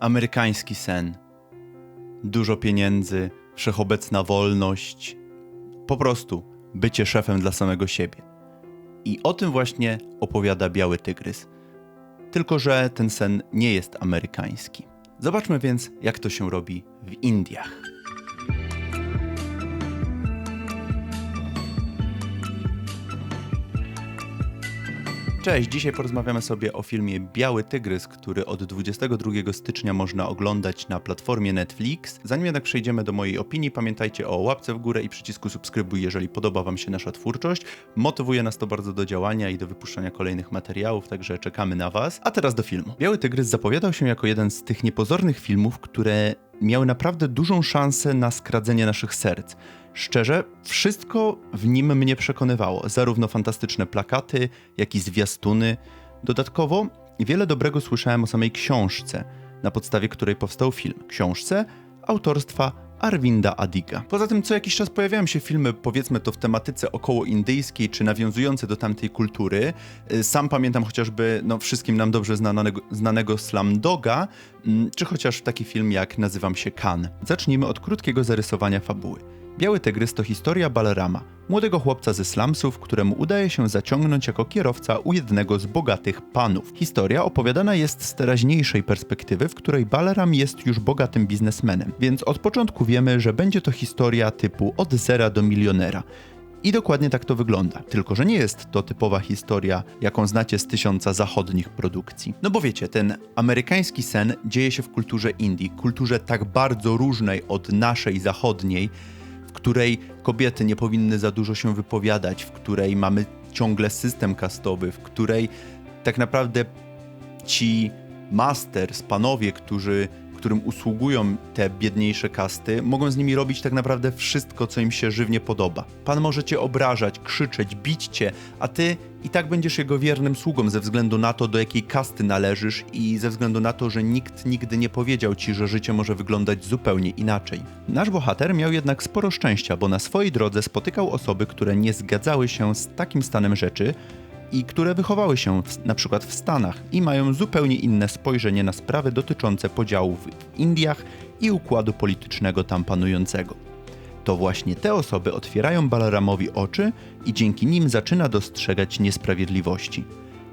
amerykański sen. Dużo pieniędzy, wszechobecna wolność, po prostu bycie szefem dla samego siebie. I o tym właśnie opowiada Biały Tygrys. Tylko, że ten sen nie jest amerykański. Zobaczmy więc, jak to się robi w Indiach. Cześć, dzisiaj porozmawiamy sobie o filmie Biały Tygrys, który od 22 stycznia można oglądać na platformie Netflix. Zanim jednak przejdziemy do mojej opinii, pamiętajcie o łapce w górę i przycisku subskrybuj, jeżeli podoba Wam się nasza twórczość. Motywuje nas to bardzo do działania i do wypuszczania kolejnych materiałów, także czekamy na Was. A teraz do filmu. Biały Tygrys zapowiadał się jako jeden z tych niepozornych filmów, które miały naprawdę dużą szansę na skradzenie naszych serc. Szczerze, wszystko w nim mnie przekonywało. Zarówno fantastyczne plakaty, jak i zwiastuny. Dodatkowo wiele dobrego słyszałem o samej książce, na podstawie której powstał film. Książce autorstwa Arvinda Adiga. Poza tym co jakiś czas pojawiają się filmy, powiedzmy to w tematyce około indyjskiej, czy nawiązujące do tamtej kultury. Y, Sam pamiętam chociażby no, wszystkim nam dobrze znanego, znanego Slamdoga, mm, czy chociaż taki film jak Nazywam się Kan. Zacznijmy od krótkiego zarysowania fabuły. Biały Tygrys to historia Balerama, młodego chłopca ze slumsów, któremu udaje się zaciągnąć jako kierowca u jednego z bogatych panów. Historia opowiadana jest z teraźniejszej perspektywy, w której Baleram jest już bogatym biznesmenem, więc od początku wiemy, że będzie to historia typu od zera do milionera. I dokładnie tak to wygląda. Tylko, że nie jest to typowa historia, jaką znacie z tysiąca zachodnich produkcji. No bo wiecie, ten amerykański sen dzieje się w kulturze Indii, kulturze tak bardzo różnej od naszej zachodniej, w której kobiety nie powinny za dużo się wypowiadać, w której mamy ciągle system kastowy, w której tak naprawdę ci masters, panowie, którzy, którym usługują te biedniejsze kasty, mogą z nimi robić tak naprawdę wszystko, co im się żywnie podoba. Pan może cię obrażać, krzyczeć, bić cię, a ty i tak będziesz jego wiernym sługą ze względu na to, do jakiej kasty należysz i ze względu na to, że nikt nigdy nie powiedział ci, że życie może wyglądać zupełnie inaczej. Nasz bohater miał jednak sporo szczęścia, bo na swojej drodze spotykał osoby, które nie zgadzały się z takim stanem rzeczy, i które wychowały się w, na przykład w Stanach i mają zupełnie inne spojrzenie na sprawy dotyczące podziałów w Indiach i układu politycznego tam panującego. To właśnie te osoby otwierają Balaramowi oczy i dzięki nim zaczyna dostrzegać niesprawiedliwości.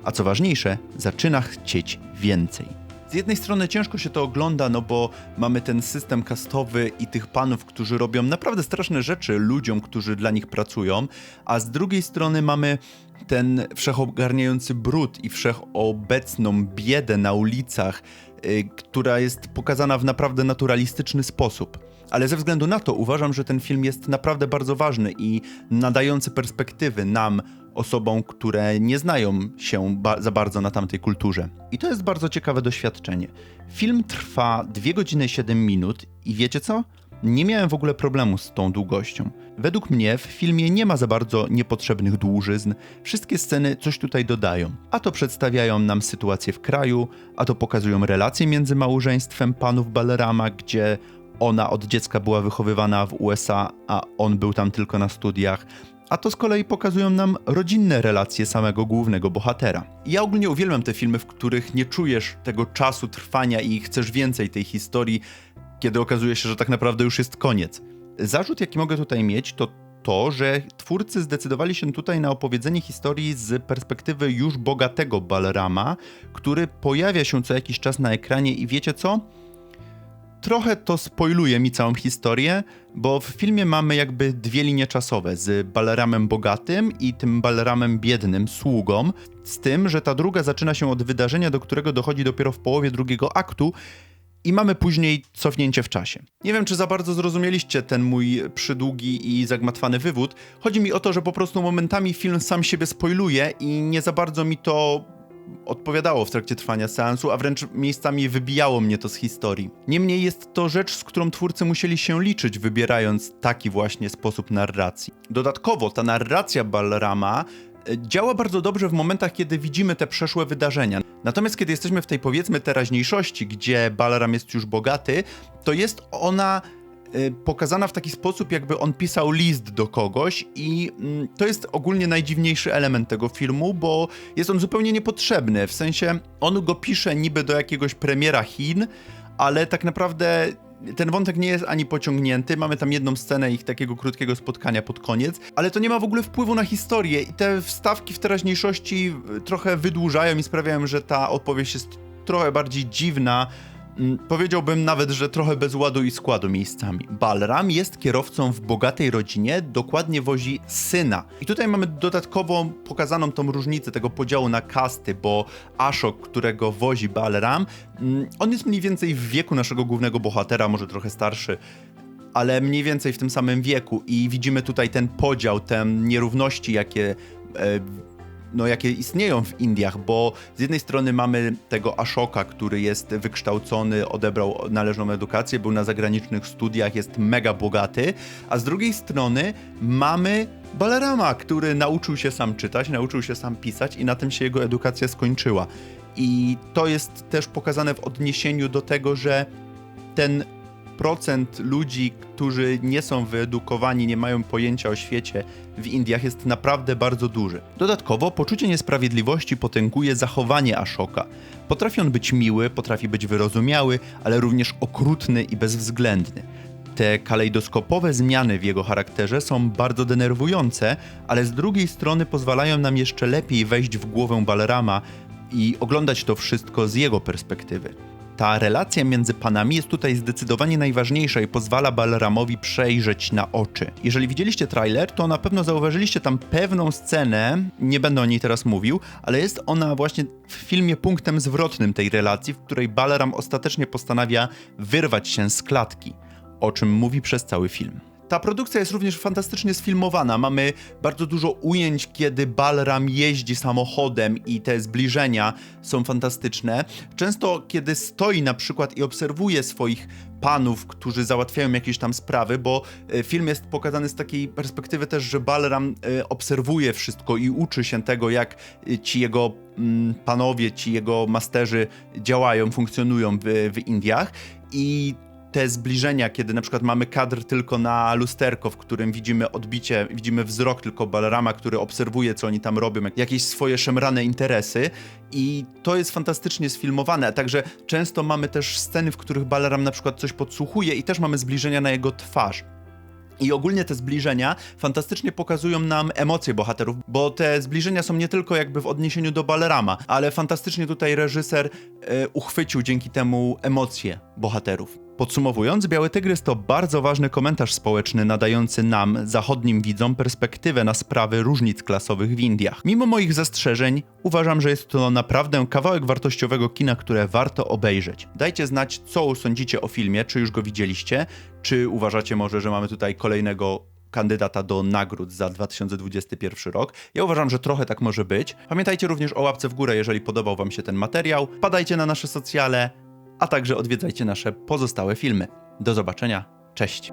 A co ważniejsze, zaczyna chcieć więcej. Z jednej strony ciężko się to ogląda, no bo mamy ten system kastowy i tych panów, którzy robią naprawdę straszne rzeczy ludziom, którzy dla nich pracują, a z drugiej strony mamy ten wszechogarniający brud i wszechobecną biedę na ulicach, y, która jest pokazana w naprawdę naturalistyczny sposób. Ale ze względu na to uważam, że ten film jest naprawdę bardzo ważny i nadający perspektywy nam, osobom, które nie znają się ba za bardzo na tamtej kulturze. I to jest bardzo ciekawe doświadczenie. Film trwa 2 godziny 7 minut i wiecie co? Nie miałem w ogóle problemu z tą długością. Według mnie w filmie nie ma za bardzo niepotrzebnych dłużyzn, wszystkie sceny coś tutaj dodają. A to przedstawiają nam sytuację w kraju, a to pokazują relacje między małżeństwem panów Balerama, gdzie ona od dziecka była wychowywana w USA, a on był tam tylko na studiach. A to z kolei pokazują nam rodzinne relacje samego głównego bohatera. Ja ogólnie uwielbiam te filmy, w których nie czujesz tego czasu trwania i chcesz więcej tej historii, kiedy okazuje się, że tak naprawdę już jest koniec. Zarzut, jaki mogę tutaj mieć, to to, że twórcy zdecydowali się tutaj na opowiedzenie historii z perspektywy już bogatego Balerama, który pojawia się co jakiś czas na ekranie i wiecie co? Trochę to spoiluje mi całą historię, bo w filmie mamy jakby dwie linie czasowe z Baleramem bogatym i tym Baleramem biednym, sługą, z tym, że ta druga zaczyna się od wydarzenia, do którego dochodzi dopiero w połowie drugiego aktu i mamy później cofnięcie w czasie. Nie wiem, czy za bardzo zrozumieliście ten mój przydługi i zagmatwany wywód. Chodzi mi o to, że po prostu momentami film sam siebie spoiluje i nie za bardzo mi to odpowiadało w trakcie trwania seansu, a wręcz miejscami wybijało mnie to z historii. Niemniej jest to rzecz, z którą twórcy musieli się liczyć, wybierając taki właśnie sposób narracji. Dodatkowo ta narracja Balrama e, działa bardzo dobrze w momentach, kiedy widzimy te przeszłe wydarzenia. Natomiast kiedy jesteśmy w tej powiedzmy teraźniejszości, gdzie Balaram jest już bogaty, to jest ona pokazana w taki sposób, jakby on pisał list do kogoś, i mm, to jest ogólnie najdziwniejszy element tego filmu, bo jest on zupełnie niepotrzebny. W sensie on go pisze niby do jakiegoś premiera Chin, ale tak naprawdę ten wątek nie jest ani pociągnięty. Mamy tam jedną scenę ich takiego krótkiego spotkania pod koniec, ale to nie ma w ogóle wpływu na historię i te wstawki w teraźniejszości y, trochę wydłużają i sprawiają, że ta opowieść jest trochę bardziej dziwna. Mm, Powiedziałbym nawet, że trochę bez ładu i składu miejscami. Balram jest kierowcą w bogatej rodzinie, dokładnie wozi syna. I tutaj mamy dodatkowo pokazaną tą różnicę tego podziału na kasty, bo Ashok, którego wozi Balram, mm, on jest mniej więcej w wieku naszego głównego bohatera, może trochę starszy, ale mniej więcej w tym samym wieku i widzimy tutaj ten podział, te nierówności, jakie e, no, jakie istnieją w Indiach, bo z jednej strony mamy tego Ashoka, który jest wykształcony, odebrał należną edukację, był na zagranicznych studiach, jest mega bogaty, a z drugiej strony mamy Balerama, który nauczył się sam czytać, nauczył się sam pisać i na tym się jego edukacja skończyła. I to jest też pokazane w odniesieniu do tego, że ten procent ludzi, którzy nie są wyedukowani, nie mają pojęcia o świecie w Indiach jest naprawdę bardzo duży. Dodatkowo poczucie niesprawiedliwości potęguje zachowanie Ashoka. Potrafi on być miły, potrafi być wyrozumiały, ale również okrutny i bezwzględny. Te kalejdoskopowe zmiany w jego charakterze są bardzo denerwujące, ale z drugiej strony pozwalają nam jeszcze lepiej wejść w głowę Balerama i oglądać to wszystko z jego perspektywy. Ta relacja między panami jest tutaj zdecydowanie najważniejsza i pozwala Balramowi przejrzeć na oczy. Jeżeli widzieliście trailer, to na pewno zauważyliście tam pewną scenę, nie będę o niej teraz mówił, ale jest ona właśnie w filmie punktem zwrotnym tej relacji, w której Balram ostatecznie postanawia wyrwać się z klatki, o czym mówi przez cały film. Ta produkcja jest również fantastycznie sfilmowana. Mamy bardzo dużo ujęć, kiedy Balram jeździ samochodem i te zbliżenia są fantastyczne. Często, kiedy stoi na przykład i obserwuje swoich panów, którzy załatwiają jakieś tam sprawy, bo e, film jest pokazany z takiej perspektywy też, że Balram e, obserwuje wszystko i uczy się tego, jak e, ci jego mm, panowie, ci jego masterzy działają, funkcjonują w, w Indiach. I te zbliżenia, kiedy na przykład mamy kadr tylko na lusterko, w którym widzimy odbicie, widzimy wzrok tylko Balerama, który obserwuje, co oni tam robią, jak- jakieś swoje szemrane interesy i to jest fantastycznie sfilmowane, także często mamy też sceny, w których Baleram na przykład coś podsłuchuje i też mamy zbliżenia na jego twarz. I ogólnie te zbliżenia fantastycznie pokazują nam emocje bohaterów, bo te zbliżenia są nie tylko jakby w odniesieniu do Balerama, ale fantastycznie tutaj reżyser e, uchwycił dzięki temu emocje bohaterów. Podsumowując, Biały Tygrys to bardzo ważny komentarz społeczny nadający nam, zachodnim widzom, perspektywę na sprawy różnic klasowych w Indiach. Mimo moich zastrzeżeń, uważam, że jest to naprawdę kawałek wartościowego kina, które warto obejrzeć. Dajcie znać, co sądzicie o filmie, czy już go widzieliście, czy uważacie może, że mamy tutaj kolejnego kandydata do nagród za 2021 rok. Ja uważam, że trochę tak może być. Pamiętajcie również o łapce w górę, jeżeli podobał Wam się ten materiał. Padajcie na nasze socjale, a także odwiedzajcie nasze pozostałe filmy. Do zobaczenia. Cześć.